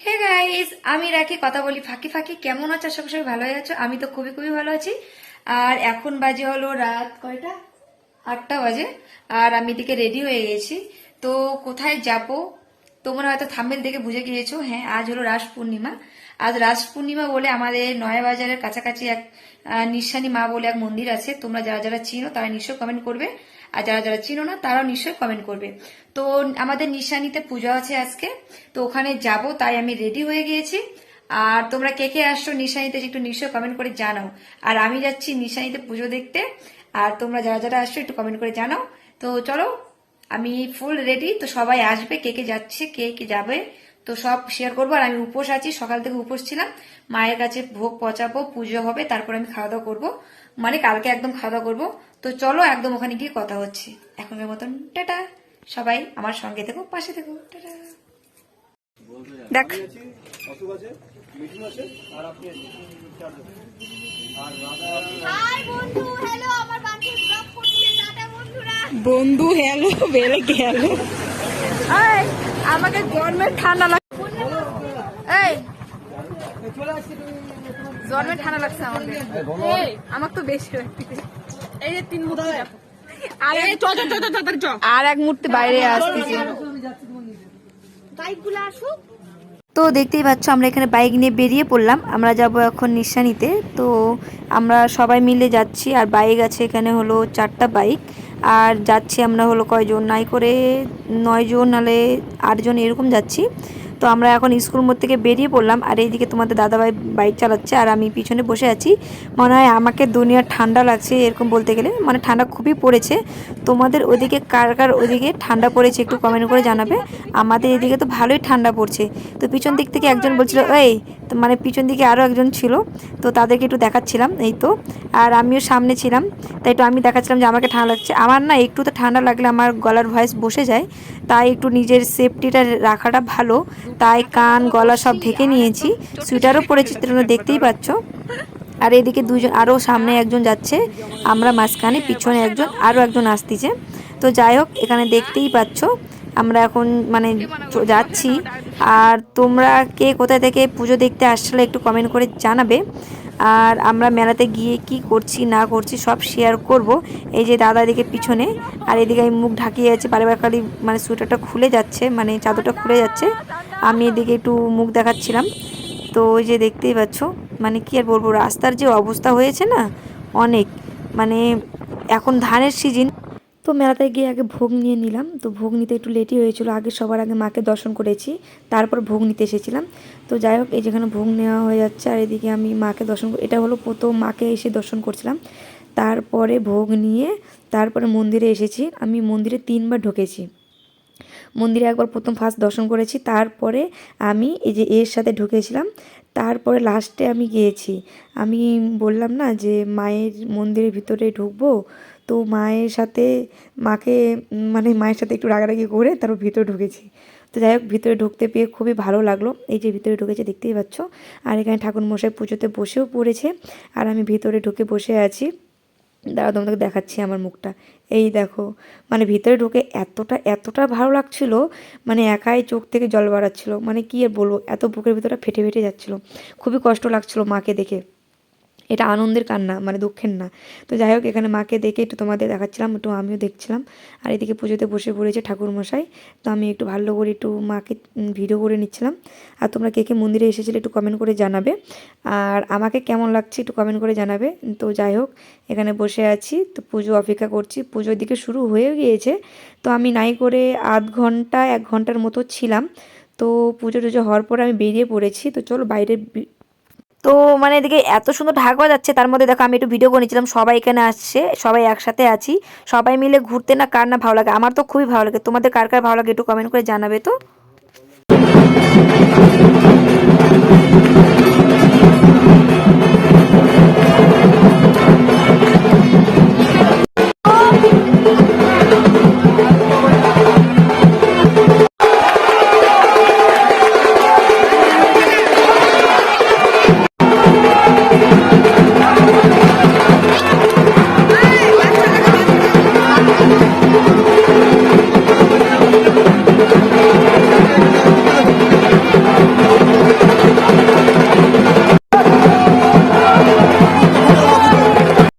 Hey guys আমি রাখি, কথা বলি ফাঁকি ফাঁকি। কেমন আছো? আশা করি ভালোই আছো। আমি তো খুবই খুবই ভালো আছি। আর এখন বাজে হলো রাত কয়টা? আটটা বাজে। আর আমি এদিকে রেডি হয়ে গেছি। তো কোথায় যাব? তোমরা হয়তো থাম্বেল দেখে বুঝে গিয়েছো। হ্যাঁ আজ হলো রাস পূর্ণিমা। আজ রাস পূর্ণিমা বলে আমাদের নয়া বাজারের কাছাকাছি এক নিঃসানী মা বলে এক মন্দির আছে। তোমরা যারা যারা চিনো, তারা নিশ্চয়ই কমেন্ট করবে। আর যারা যারা চিনো না, তারাও নিশ্চয়ই কমেন্ট করবে। তো আমাদের নিশানিতে পুজো আছে আজকে, তো ওখানে যাব, তাই আমি রেডি হয়ে গিয়েছি। আর তোমরা কে কে আসছো নিশানিতে একটু নিশ্চয়ই কমেন্ট করে জানাও। আর আমি যাচ্ছি নিশানিতে পুজো দেখতে, আর তোমরা যারা যারা আসছো একটু কমেন্ট করে জানাও। তো চলো, আমি ফুল রেডি তো সবাই আসবে, কে কে যাচ্ছে, কে কে যাবে তো সব শেয়ার করব আর আমি উপোস আছি সকাল থেকে উপোস ছিলাম। মায়ের কাছে ভোগ পচাবো পুজো হবে তারপর আমি খাওয়া দাওয়া করব। মানে কালকে একদম খাওয়া দাওয়া করব। তো চলো একদম ওখানে গিয়ে কথা হচ্ছে। এখনের মতন টাটা। সবাই আমার সঙ্গে থেকো পাশে থেকো টাটা। দেখ। বন্ধু হ্যালো আমার বান্ধবী ব্লগ করছে টাটা বন্ধুরা। বন্ধু হ্যালো বেড়ে গেল। আমাকে জন্মের ঠান্ডা জন্মের ঠান্ডা লাগছে আমাদের। আমার তো বেশি এই যে তিন আর এক- আর এক মূর্তি বাইরে আসতেছে। বাইকগুলো আসুক। তো দেখতেই পাচ্ছ আমরা এখানে বাইক নিয়ে বেরিয়ে পড়লাম। আমরা যাব এখন নিশানিতে। তো আমরা সবাই মিলে যাচ্ছি আর বাইক আছে এখানে হলো চারটা বাইক। আর যাচ্ছি আমরা হলো কয়জন? নাই করে নয়জন নালে আটজন এরকম যাচ্ছি। তো আমরা এখন স্কুল মোড় থেকে বেরিয়ে পড়লাম, আর এইদিকে তোমাদের দাদাভাই বাইক চালাচ্ছে, আর আমি পিছনে বসে আছি। মনে হয় আমাকে দুনিয়ার ঠান্ডা লাগছে এরকম বলতে গেলে। মানে ঠান্ডা খুবই পড়েছে। তোমাদের ওদিকে কার কার ওদিকে ঠান্ডা পড়েছে একটু কমেন্ট করে জানাবে। আমাদের এদিকে তো ভালোই ঠান্ডা পড়ছে। তো পিছন দিক থেকে একজন বলছিল, এই তো মানে পিছন দিকে আরও একজন ছিল, তো তাদেরকে একটু দেখাচ্ছিলাম এই তো। আর আমিও সামনে ছিলাম, তাই একটু আমি দেখাচ্ছিলাম যে আমাকে ঠান্ডা লাগছে। আমার না একটু তো ঠান্ডা লাগলে আমার গলার ভয়েস বসে যায়, তাই একটু নিজের সেফটিটা রাখাটা ভালো। তাই কান, গলা সব ঢেকে নিয়েছি। সুইটারও পরেছি, তোমরা দেখতেই পাচ্ছ। আর এদিকে দুজন আরও সামনে একজন যাচ্ছে। আমরা মাঝখানে, পিছনে একজন আরও একজন আসতেছে। তো যাই হোক, এখানে দেখতেই পাচ্ছ, আমরা এখন মানে যাচ্ছি। আর তোমরা কে কোথায় থেকে পুজো দেখতে আসলে একটু কমেন্ট করে জানাবে। আর আমরা মেলাতে গিয়ে কি করছি, না করছি সব শেয়ার করব। এই যে দাদা এদিকে পিছনে, আর এদিকে আমি মুখ ঢাকিয়ে যাচ্ছি বারবার খালি মানে সোয়েটারটা খুলে যাচ্ছে মানে চাদরটা খুলে যাচ্ছে। আমি এদিকে একটু মুখ দেখাচ্ছিলাম। তো ওই যে দেখতেই পাচ্ছ মানে কি আর বলব, রাস্তার যে অবস্থা হয়েছে না, অনেক। মানে এখন ধানের সিজন তো মেলাতে গিয়ে আগে ভোগ নিয়ে নিলাম। তো ভোগ নিতে একটু লেটই হয়েছিল। আগে সবার আগে মাকে দর্শন করেছি। তারপর ভোগ নিতে এসেছিলাম। তো যাই হোক, এই যেখানে ভোগ নেওয়া হয়ে যাচ্ছে আর এদিকে আমি মাকে দর্শন এটা হলো প্রথম মাকে এসে দর্শন করছিলাম। তারপরে ভোগ নিয়ে তারপরে মন্দিরে এসেছি। আমি মন্দিরে তিনবার ঢুকেছি। মন্দিরে একবার প্রথম ফার্স্ট দর্শন করেছি। তারপরে আমি এই যে এর সাথে ঢুকেছিলাম। তারপরে লাস্টে আমি গিয়েছি। আমি বললাম না যে মায়ের মন্দিরের ভিতরে ঢুকবো। তো মায়ের সাথে, মাকে মানে মায়ের সাথে একটু রাগারাগি করে তারপর ভিতরে ঢুকেছি। তো যাই হোক, ভিতরে ঢুকতে পেয়ে খুবই ভালো লাগল। এই যে ভিতরে ঢুকেছে, দেখতেই পাচ্ছ। আর এখানে ঠাকুর মশাই পুজোতে বসেও পড়েছে। আর আমি ভিতরে ঢুকে বসে আছি। দাঁড়া তোমাদেরকে দেখাচ্ছি আমার মুখটা। এই দেখো মানে ভিতরে ঢুকে এতটা এতটা ভালো লাগছিল মানে একাই চোখ থেকে জল বাড়াচ্ছিল। মানে কি আর বলব, এত বুকের ভিতরটা ফেটে ফেটে যাচ্ছিল। খুবই কষ্ট লাগছিল মাকে দেখে। এটা আনন্দের কান্না মানে দুঃখের না। তো যাই হোক এখানে মাকে দেখে একটু তোমাদের দেখাচ্ছিলাম, একটু আমিও দেখছিলাম। আর এদিকে পুজোতে বসে পড়েছে ঠাকুর মশাই তো আমি একটু ভালো করে একটু মাকে ভিডিও করে নিচ্ছিলাম। আর তোমরা কে কে মন্দিরে এসেছিলে একটু কমেন্ট করে জানাবে। আর আমাকে কেমন লাগছে একটু কমেন্ট করে জানাবে। তো যাই হোক এখানে বসে আছি। তো পুজো অপেক্ষা করছি। পুজোর দিকে শুরু হয়ে গিয়েছে। তো আমি নাই করে আধ ঘণ্টা, এক ঘণ্টার মতো ছিলাম। তো পুজো টুজো হওয়ার পর আমি বেরিয়ে পড়েছি। তো চলো বাইরে তো মানে এদিকে এত সুন্দর ঢাক যাচ্ছে, তার মধ্যে দেখো আমি একটু ভিডিও করে নিয়েছিলাম, সবাই এখানে আসছে, সবাই একসাথে আছি, সবাই মিলে ঘুরতে না কার না ভালো লাগে, আমার তো খুবই ভালো লাগে, তোমাদের কার কার ভালো লাগে একটু কমেন্ট করে জানাবে তো?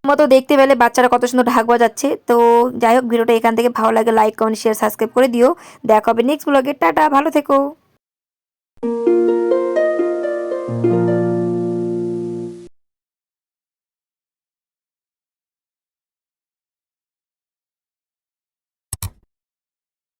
মতো দেখতে পেলে বাচ্চারা কত সুন্দর ঢাক বাজাচ্ছে। তো যাই হোক, ভিডিওটা এখান থেকে ভালো লাগে লাইক কমেন্ট শেয়ার সাবস্ক্রাইব করে দিও। দেখা হবে নেক্সট ব্লগে টাটা, ভালো থেকো।